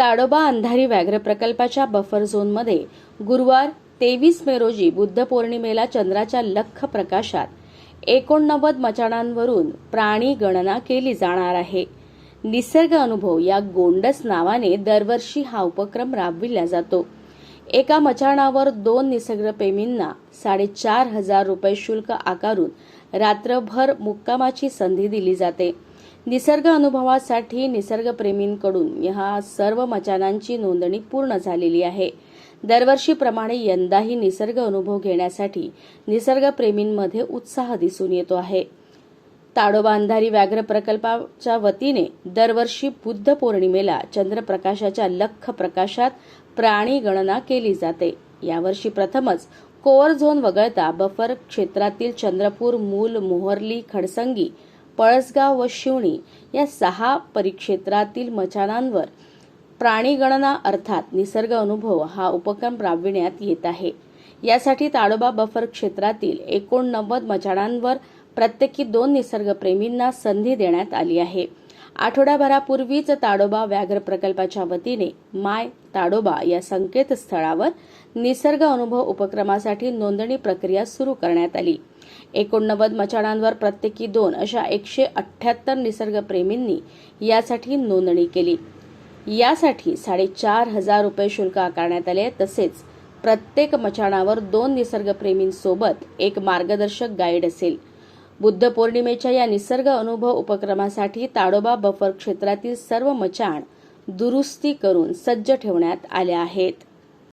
ताडोबा अंधारी व्याघ्र प्रकल्पाच्या बफर झोनमध्ये गुरुवार तेवीस मे रोजी बुद्ध पौर्णिमेला चंद्राच्या लख प्रकाशात एकोणनव्वद मचाणांवरून प्राणी गणना केली जाणार आहे. निसर्ग अनुभव या गोंडस नावाने दरवर्षी हा उपक्रम राबविला जातो. एका मचाणावर दोन निसर्गप्रेमींना साडेचार हजार रुपये शुल्क आकारून रात्रभर मुक्कामाची संधी दिली जाते. निसर्ग अनुभवासाठी निसर्गप्रेमींकडून ह्या सर्व मचानांची नोंदणी पूर्ण झालेली आहे. दरवर्षीप्रमाणे यंदाही निसर्ग अनुभव घेण्यासाठी निसर्गप्रेमींमध्ये उत्साह दिसून येतो आहे. ताडोबा अंधारी व्याघ्र प्रकल्पाच्या वतीने दरवर्षी बुद्ध पौर्णिमेला चंद्रप्रकाशाच्या लख प्रकाशात प्राणी गणना केली जाते. यावर्षी प्रथमच कोअर झोन वगळता बफर क्षेत्रातील चंद्रपूर मूल मोहरली खडसंगी पळसगाव व शिवणी या सहा परिक्षेत्रातील मचानांवर प्राणीगणना अर्थात निसर्ग अनुभव हा उपक्रम राबविण्यात येत आहे. यासाठी ताडोबा बफर क्षेत्रातील एकोणनव्वद मचाणांवर प्रत्येकी दोन निसर्गप्रेमींना संधी देण्यात आली आहे. आठवड्याभरापूर्वीच ताडोबा व्याघ्र प्रकल्पाच्या वतीने माय ताडोबा या संकेतस्थळावर निसर्ग अनुभव उपक्रमासाठी नोंदणी प्रक्रिया सुरू करण्यात आली. एकोणनव्वद मचाणांवर प्रत्येकी दोन अशा एकशे अठ्ठ्याहत्तर निसर्गप्रेमींनी यासाठी नोंदणी केली. यासाठी साडेचार हजार रुपये शुल्क आकारण्यात आले तसेच प्रत्येक मचाणावर दोन निसर्गप्रेमींसोबत एक मार्गदर्शक गाईड असेल. बुद्ध पौर्णिमेच्या या निसर्ग अनुभव उपक्रमासाठी ताडोबा बफर क्षेत्रातील सर्व मचाण दुरुस्ती करून सज्ज ठेवण्यात आल्या आहेत.